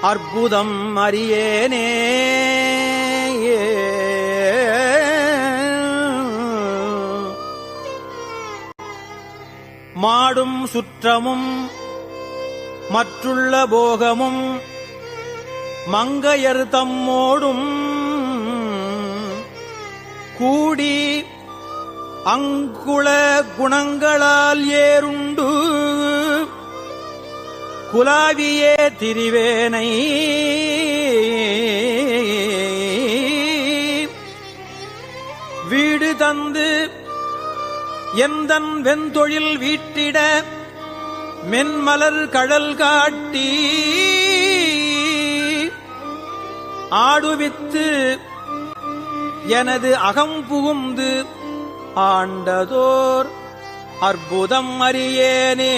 அற்புதம் அறியேனே. மாடும் சுற்றமும் மற்றுள்ள போகமும் மங்கையர் தம்மோடும் கூடி அங்குள குணங்களால் ஏறுண்டு குலாவியே திரிவேனை. வீடு தந்து எந்தன் வெந்தொழில் வீட்டிட மென்மலர் கழல் காட்டி. ஆடுவித்து எனது அகம் புகுந்து ஆண்டதோர் அற்புதம் அறியேனே.